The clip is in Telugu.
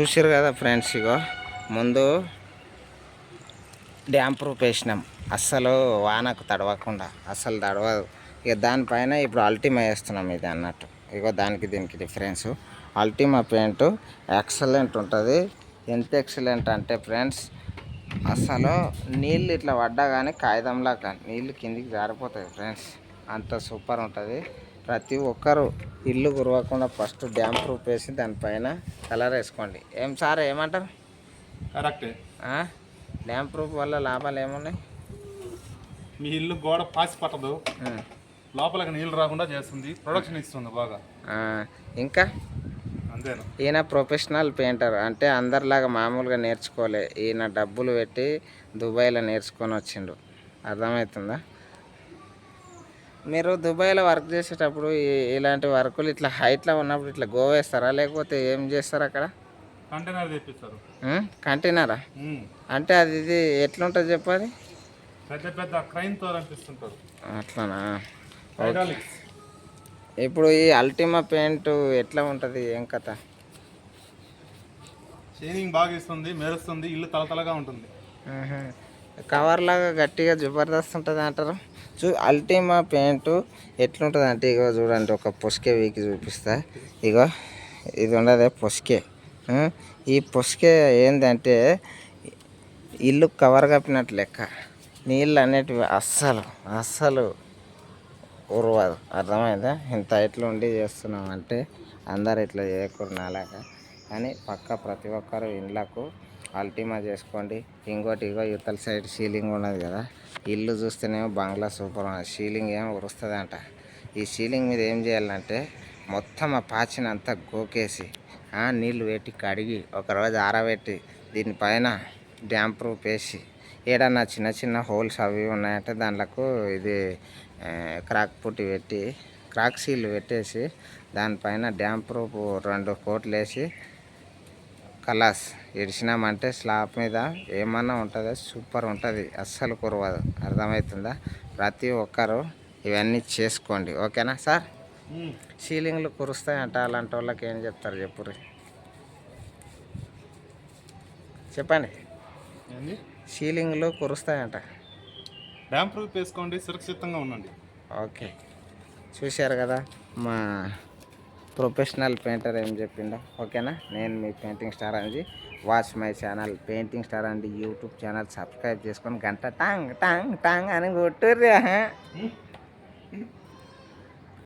చూసారు కదా ఫ్రెండ్స్ ఇగో. ముందు డ్యామ్ ప్రూఫ్ వేసినాం. అస్సలు వానకు తడవకుండా అస్సలు తడవదు. ఇక దానిపైన ఇప్పుడు అల్టిమా వేస్తున్నాం ఇది అన్నట్టు. ఇగో దానికి దీనికి డిఫరెన్స్. అల్టిమా పెయింట్ ఎక్సలెంట్ ఉంటుంది. ఎంత ఎక్సలెంట్ అంటే ఫ్రెండ్స్ అసలు నీళ్ళు ఇట్లా పడ్డా కానీ కాగితంలా కానీ నీళ్ళు కిందికి జారిపోతాయి ఫ్రెండ్స్. అంత సూపర్ ఉంటుంది. ప్రతి ఒక్కరు ఇల్లు కురవకుండా ఫస్ట్ డ్యామ్ ప్రూఫ్ వేసి దానిపైన కలర్ వేసుకోండి. ఏం సార్ ఏమంటారు? కరెక్టే? డ్యామ్ ప్రూఫ్ వల్ల లాభాలు ఏమున్నాయి? మీ ఇల్లు గోడ పాసి పట్టదు. లోపలికి నీళ్ళు రాకుండా చేస్తుంది. ప్రొడక్షన్ ఇస్తుంది బాగా. ఇంకా? ఈయన ప్రొఫెషనల్ పెయింటర్. అంటే అందరిలాగా మామూలుగా నేర్చుకోలే. ఈయన డబ్బులు పెట్టి దుబాయ్లో నేర్చుకొని వచ్చిండు. అర్థమవుతుందా? మీరు దుబాయ్లో వర్క్ చేసేటప్పుడు ఇలాంటి వర్కులు ఇట్లా హైట్లో ఉన్నప్పుడు ఇట్లా గోవేస్తారా లేకపోతే ఏం చేస్తారు అక్కడ? కంటైనర్ తెప్పిస్తారు? కంటైనరా. అంటే అది ఇది ఎట్లుంటుంది చెప్పది పెద్ద పెద్ద క్రైన్తో అనిపిస్తుంటారు. అట్లానా? ఇప్పుడు ఈ అల్టిమా పెయింట్ ఎట్లా ఉంటుంది? ఏం కథ? షైనింగ్ బాగా ఇస్తుంది మెరుస్తుంది ఇల్లు తలతలగా ఉంటుంది. కవర్లాగా కవర్ లాగా గట్టిగా జబర్దస్త్ ఉంటుంది అంటారు. చూ అల్టిమా పెయింటు ఎట్లుంటుంది అంటే ఇగో చూడండి ఒక పొస్కే వీకి చూపిస్తా. ఇగో ఇది ఉండదే పొస్కే. ఈ పొస్కే ఏంటంటే ఇల్లు కవర్ కప్పినట్టు లెక్క. నీళ్ళు అనేటివి అస్సలు అస్సలు ఉరవదు. అర్థమైందా? ఇంత ఇట్లా ఉండి చేస్తున్నాం అంటే అందరు ఇట్లా చేయకుండా అలాగా. కానీ పక్క ప్రతి ఒక్కరు ఇండ్లకు అల్టిమా చేసుకోండి. ఇంకోటి ఇగో యువతల సైడ్ సీలింగ్ ఉన్నది కదా. ఇల్లు చూస్తేనేమో బంగ్లా సూపర్ సీలింగ్ ఏమో ఉరుస్తుంది అంట ఈ సీలింగ్ మీద ఏం చేయాలంటే మొత్తం ఆ పాచినంతా గోకేసి నీళ్ళు పెట్టి కడిగి ఒక రోజు ఆరబెట్టి దీనిపైన డ్యామ్ ప్రూఫ్ వేసి ఏడన్నా చిన్న చిన్న హోల్స్ అవి ఉన్నాయంటే దాంట్లో ఇది క్రాక్ పుట్టి పెట్టి క్రాక్ సీల్ పెట్టేసి దానిపైన డ్యామ్ ప్రూఫ్ రెండు కోట్లు వేసి కలాస్ ఇడిచినామంటే స్లాబ్ మీద ఏమన్నా ఉంటుంది? సూపర్ ఉంటుంది. అస్సలు కురవదు. అర్థమవుతుందా ప్రతి ఒక్కరు ఇవన్నీ చేసుకోండి. ఓకేనా సార్. సీలింగ్లు కురుస్తాయంట. అలాంటి వాళ్ళకి ఏం చెప్తారు చెప్పుర్రి? చెప్పండి. సీలింగ్లు కురుస్తాయంట. డ్యామ్ ప్రూఫ్ వేసుకోండి. సురక్షితంగా ఉండండి. ఓకే. చూశారు కదా? మా ప్రొఫెషనల్ పెయింటర్ ఏం చెప్పిండో ఓకేనా? నేను మీ పెయింటింగ్ స్టార్ అండి watch my channel painting star అండి యూట్యూబ్ ఛానల్ సబ్స్క్రైబ్ చేసుకొని గంట టాంగ్ టాంగ్ టాంగ్ అని కొట్టుర్రా.